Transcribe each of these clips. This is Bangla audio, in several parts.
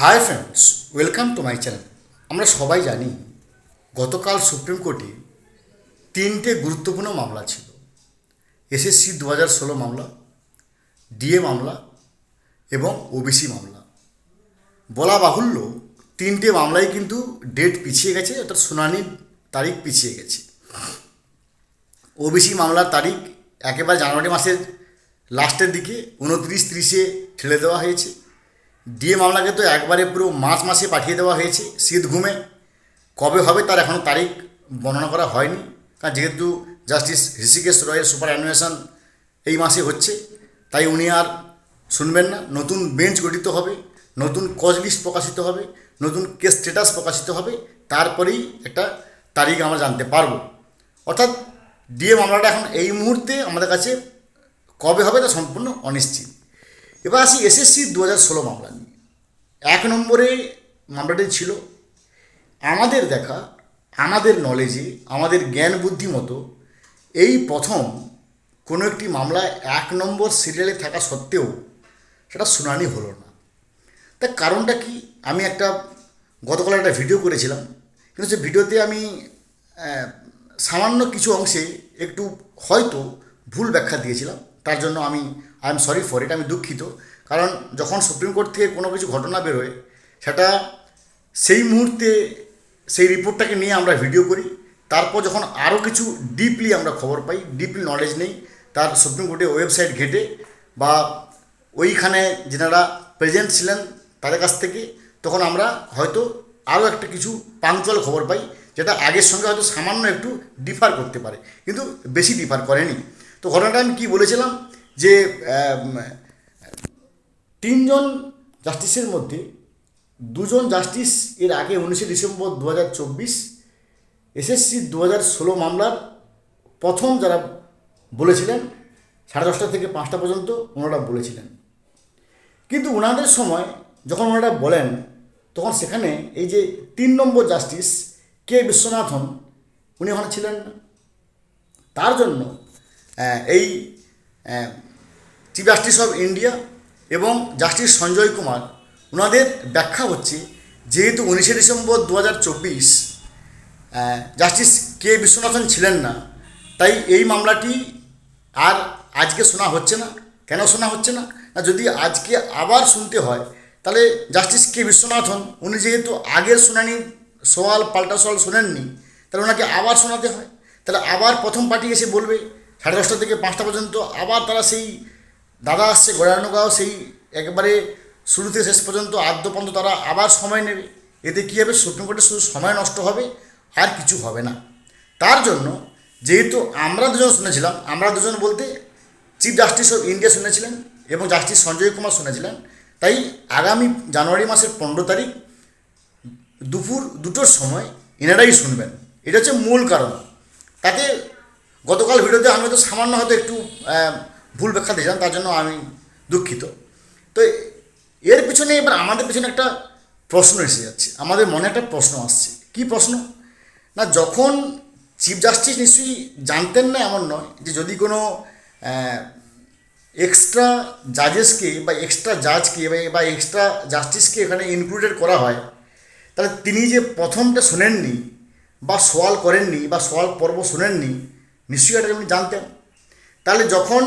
Hi friends welcome to my channel আমরা সবাই জানি গতকাল সুপ্রিম কোর্টে তিনটে গুরুত্বপূর্ণ মামলা ছিল। এসএসসি দু হাজার ষোলো মামলা ডিএ মামলা এবং ওবিসি মামলা। বলা বাহুল্য তিনটে মামলাই কিন্তু ডেট পিছিয়ে গেছে, অর্থাৎ শুনানির তারিখ পিছিয়ে গেছে। ওবিসি মামলার তারিখ একেবারে জানুয়ারি মাসের লাস্টের দিকে, উনত্রিশ তিরিশে ঠেলে দেওয়া হয়েছে। ডিএ মামলাকে তো একবারে পুরো মার্চ মাসে পাঠিয়ে দেওয়া হয়েছে, শীত ঘুমে। কবে হবে তার এখনও তারিখ বর্ণনা করা হয়নি। কারণ যেহেতু জাস্টিস ঋষিকেশ রয়ের সুপার অ্যানুয়েশন এই মাসে হচ্ছে, তাই উনি আর শুনবেন না। নতুন বেঞ্চ গঠিত হবে, নতুন কজ লিস্ট প্রকাশিত হবে, নতুন কেস স্ট্যাটাস প্রকাশিত হবে, তারপরেই একটা তারিখ আমরা জানতে পারব। অর্থাৎ ডিএ মামলাটা এখন এই মুহূর্তে আমাদের কাছে কবে হবে তা সম্পূর্ণ অনিশ্চিত। এবার আসি এসএসসি দু হাজার ষোলো মামলা নিয়ে। এক নম্বরে মামলাটি ছিল, আমাদের দেখা, আমাদের নলেজে আমাদের জ্ঞান বুদ্ধি মতো এই প্রথম কোনো একটি মামলায় এক নম্বর সিরিয়ালে থাকা সত্ত্বেও সেটা শুনানি হলো না। তার কারণটা কি? আমি একটা, গতকাল একটা ভিডিও করেছিলাম। কিন্তু সে ভিডিওতে আমি সামান্য কিছু অংশে একটু হয়তো ভুল ব্যাখ্যা দিয়েছিলাম। তার জন্য আমি I am sorry for it আমি দুঃখিত। কারণ যখন সুপ্রিম কোর্ট থেকে কোনো কিছু ঘটনা বেরোয়, সেটা সেই মুহূর্তে সেই রিপোর্টটাকে নিয়ে আমরা ভিডিও করি। তারপর যখন আরও কিছু ডিপলি আমরা খবর পাই ডিপলি নলেজ নেই, তার সুপ্রিম কোর্টের ওয়েবসাইট ঘেটে বা ওইখানে যেনারা প্রেজেন্ট ছিলেন তাদের কাছ থেকে, তখন আমরা হয়তো আরও একটা কিছু পাংচুয়াল খবর পাই, যেটা আগের সঙ্গে হয়তো সামান্য একটু ডিফার করতে পারে, কিন্তু বেশি ডিফার করেনি। তো ঘটনাটা আমি কী বলেছিলাম? যে তিনজন জাস্টিসের মধ্যে দুজন জাস্টিস এর আগে উনিশে ডিসেম্বর দু হাজার চব্বিশ, এসএসসি দু হাজার ষোলো মামলার প্রথম যারা বলেছিলেন, সাড়ে দশটা থেকে পাঁচটা পর্যন্ত ওনারা বলেছিলেন। কিন্তু ওনাদের সময় যখন ওনারা বলেন, তখন সেখানে এই যে তিন নম্বর জাস্টিস কে বিশ্বনাথন, উনি ওখানে ছিলেন না। তার জন্য এই চিফ জাস্টিস অফ ইন্ডিয়া এবং জাস্টিস সঞ্জয় কুমার ওনাদের ব্যাখ্যা হচ্ছে, যেহেতু উনিশে ডিসেম্বর দু হাজার চব্বিশ জাস্টিস কে বিশ্বনাথন ছিলেন না, তাই এই মামলাটি আর আজকে শোনা হচ্ছে না। কেন শোনা হচ্ছে না? না, যদি আজকে আবার শুনতে হয়, তাহলে জাস্টিস কে বিশ্বনাথন উনি যেহেতু আগের শুনানি সওয়াল, পাল্টা সওয়াল শোনেননি, তাহলে ওনাকে আবার শোনাতে হয়। তাহলে আবার প্রথম পার্টি এসে বলবে, সাড়ে দশটা থেকে পাঁচটা পর্যন্ত আবার তারা সেই দাদা আসছে গড়ানোগাঁও সেই একেবারে শুরু থেকে শেষ পর্যন্ত আদ্যপন্ত তারা আবার সময় নেবে। এতে কী হবে? সুপ্রিম কোর্টে শুধু সময় নষ্ট হবে, আর কিছু হবে না। তার জন্য যেহেতু আমরা দুজন শুনেছিলাম, আমরা দুজন বলতে চিফ জাস্টিস অফ ইন্ডিয়া শুনেছিলেন এবং জাস্টিস সঞ্জয় কুমার শুনেছিলেন। তাই আগামী জানুয়ারি মাসের পনেরো তারিখ দুপুর দুটোর সময় এনারাই শুনবেন। এটা হচ্ছে মূল কারণ। তাতে গতকাল ভিডিওতে আমি তো সামান্য হয়তো একটু ভুল ব্যাখ্যা দিয়েছিলাম, তার জন্য আমি দুঃখিত। তো এর পিছনে এবার আমাদের পিছনে একটা প্রশ্ন এসে যাচ্ছে। আমাদের মনে একটা প্রশ্ন আসছে। কি প্রশ্ন? না, যখন চিফ জাস্টিস নিশ্চয়ই জানতেন না এমন নয় যে যদি কোনো এক্সট্রা জাজেসকে বা এক্সট্রা জাজকে বা- এক্সট্রা জাস্টিসকে এখানে ইনক্লুডেড করা হয়, তাহলে তিনি যে প্রথমটা শোনেননি বা সওয়াল করেননি বা সওয়াল পর্ব শোনেননি, নিশ্চয়ই এটা উনি জানতেন। তাহলে যখন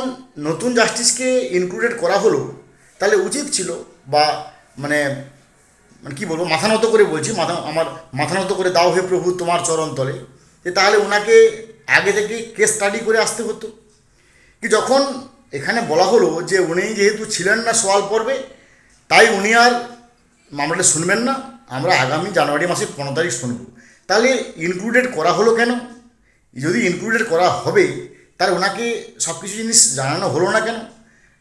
নতুন জাস্টিসকে ইনক্লুডেড করা হলো, তাহলে উচিত ছিল বা মানে মানে কী বলব, মাথা নত করে বলছি, মাথা, আমার মাথা নত করে দাও হে প্রভু তোমার চরণ তলে, যে তাহলে ওনাকে আগে থেকে কেস স্টাডি করে আসতে হতো। কি যখন এখানে বলা হলো যে উনি যেহেতু ছিলেন না সওয়াল পর্বে, তাই উনি আর মামলাটা শুনবেন না, আমরা আগামী জানুয়ারি মাসের পনেরো তারিখ শুনব। তাহলে ইনক্লুডেড করা হলো কেন? যদি ইনক্লুডেড করা হবে তাহলে ওনাকে সব কিছু জিনিস জানানো হলো না কেন?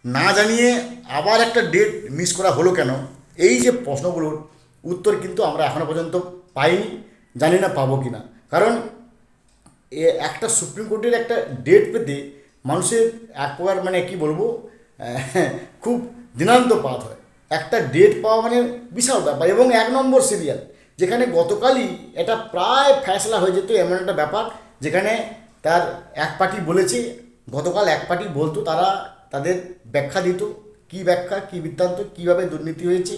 না জানিয়ে আবার একটা ডেট মিস করা হলো কেন? এই যে প্রশ্নগুলোর উত্তর কিন্তু আমরা এখনও পর্যন্ত পাইনি, জানি না পাবো কি না কারণ এ একটা সুপ্রিম কোর্টের একটা ডেট পেতে মানুষের এক প্রকার মানে কি বলব, খুব দিনান্ত পাত হয়। একটা ডেট পাওয়া মানে বিশাল ব্যাপার এবং এক নম্বর সিরিয়াল যেখানে গতকালই এটা প্রায় ফ্যাসলা হয়ে যেত, এমন একটা ব্যাপার, যেখানে তার এক পার্টি বলেছে, গতকাল এক পার্টি বলতো তারা তাদের ব্যাখ্যা দিত, কী ব্যাখ্যা, কী বৃত্তান্ত, কীভাবে দুর্নীতি হয়েছে,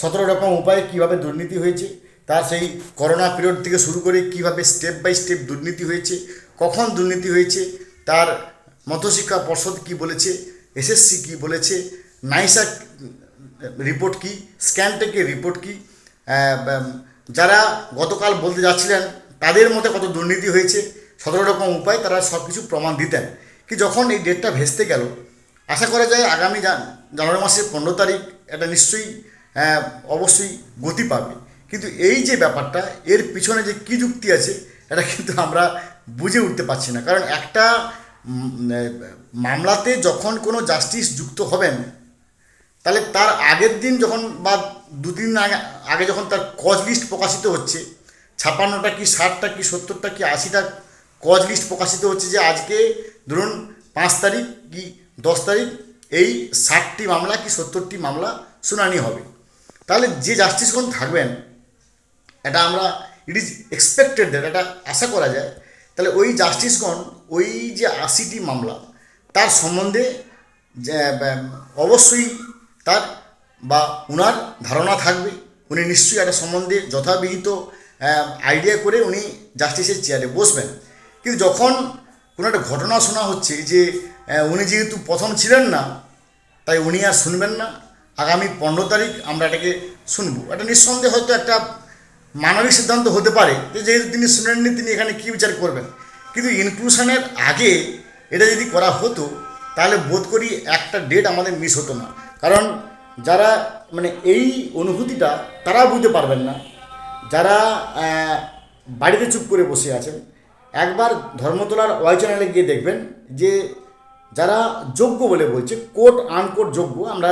সতেরো রকম উপায়ে কীভাবে দুর্নীতি হয়েছে, তার সেই করোনা পিরিয়ড থেকে শুরু করে কীভাবে স্টেপ বাই স্টেপ দুর্নীতি হয়েছে, কখন দুর্নীতি হয়েছে, তার মধ্যশিক্ষা পর্ষদ কি বলেছে এসএসসি কি বলেছে নাইসা রিপোর্ট কি স্ক্যানটেকের রিপোর্ট কি যারা গতকাল বলতে যাচ্ছিলেন, তাদের মতে কত দুর্নীতি হয়েছে সতেরো রকম উপায় তারা সব কিছু প্রমাণ দিতেন। কি যখন এই ডেটটা ভেস্তে গেল, আশা করা যায় আগামী জান- জানুয়ারি মাসের পনেরো তারিখ এটা নিশ্চয়ই অবশ্যই গতি পাবে। কিন্তু এই যে ব্যাপারটা, এর পিছনে যে কী যুক্তি আছে, এটা কিন্তু আমরা বুঝে উঠতে পারছি না। কারণ একটা মামলাতে যখন কোনো জাস্টিস যুক্ত হবেন, তাহলে তার আগের দিন যখন বা দুদিন আগে আগে যখন তার কজ লিস্ট প্রকাশিত হচ্ছে, ছাপান্নটা কি, ষাটটা কি, সত্তরটা কি, আশিটা কজ লিস্ট প্রকাশিত হচ্ছে যে আজকে, ধরুন, পাঁচ তারিখ কি দশ তারিখ, এই ষাটটি মামলা কি সত্তরটি মামলা শুনানি হবে। তাহলে যে জাস্টিসগণ থাকবেন, এটা আমরা ইট ইজ এক্সপেক্টেড দ্যাট এটা আশা করা যায়, তাহলে ওই জাস্টিসগণ ওই যে আশিটি মামলা, তার সম্বন্ধে অবশ্যই তার, বা উনার ধারণা থাকবে, উনি নিশ্চয়ই একটা সম্বন্ধে যথাবিহিত আইডিয়া করে উনি জাস্টিসের চেয়ারে বসবেন। কিন্তু যখন কোনো একটা ঘটনা শোনা হচ্ছে যে উনি যেহেতু প্রথম ছিলেন না, তাই উনি আর শুনবেন না, আগামী পনেরো তারিখ আমরা এটাকে শুনব। এটা নিঃসন্দেহে হয়তো একটা মানবিক সিদ্ধান্ত হতে পারে যে, যেহেতু তিনি শুনেননি, তিনি এখানে কী বিচার করবেন? কিন্তু ইনক্লুশনের আগে এটা যদি করা হতো, তাহলে বোধ করি একটা ডেট আমাদের মিস হতো না। কারণ যারা মানে এই অনুভূতিটা তারা বুঝতে পারবেন না। যারা বাড়িতে চুপ করে বসে আছেন একবার ধর্মতলার ওয়াই চ্যানেলে গিয়ে দেখবেন যে যারা যোগ্য বলে বলছে কোর্ট আনকোর্ট যোগ্য, আমরা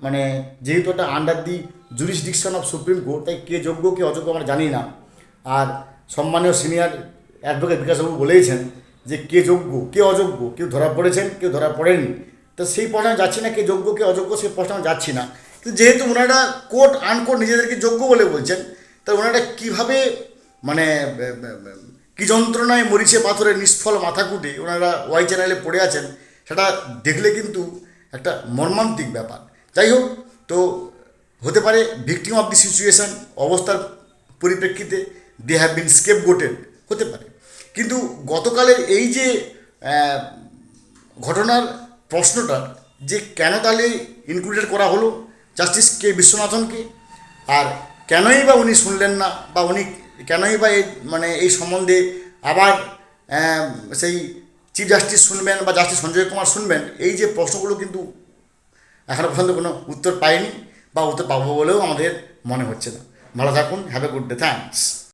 মানে যেহেতু এটা under the jurisdiction of Supreme Court তাই কে যোগ্য, কে অযোগ্য আমরা জানি না। আর সম্মানীয় সিনিয়র অ্যাডভোকেট বিকাশবাবু বলেইছেন যে কে যোগ্য, কে অযোগ্য, কেউ ধরা পড়েছেন, কেউ ধরা পড়েনি তো সেই প্রশ্নে যাচ্ছি না, কে যোগ্য, কে অযোগ্য, সেই প্রশ্নে যাচ্ছি না। কিন্তু যেহেতু ওনারা কোর্ট আনকোর্ট নিজেদেরকে যোগ্য বলে বলছেন তা ওনারা কীভাবে মানে কি যন্ত্রণায় মরিচে পাথরে নিষ্ফল মাথা কুটে ওনারা ওয়াই চ্যানেলে পড়ে আছেন, সেটা দেখলে কিন্তু একটা মর্মান্তিক ব্যাপার। যাই হোক, তো হতে পারে ভিকটিম অফ দি সিচুয়েশন অবস্থার পরিপ্রেক্ষিতে দে হ্যাভ বিন স্কেপ গোটেড হতে পারে। কিন্তু গতকালের এই যে ঘটনার প্রশ্নটা, যে কেন তাহলে ইনক্লুডেড করা হলো জাস্টিস কে বিশ্বনাথনকে, আর কেনই বা উনি শুনলেন না, বা উনি কেনই বা এই মানে এই সম্বন্ধে আবার সেই চিফ জাস্টিস শুনবেন বা জাস্টিস সঞ্জয় কুমার শুনবেন, এই যে প্রশ্নগুলো কিন্তু এখনও পর্যন্ত কোনো উত্তর পাইনি বা উত্তর পাবো বলেও আমাদের মনে হচ্ছে না। ভালো থাকুন have a good day thanks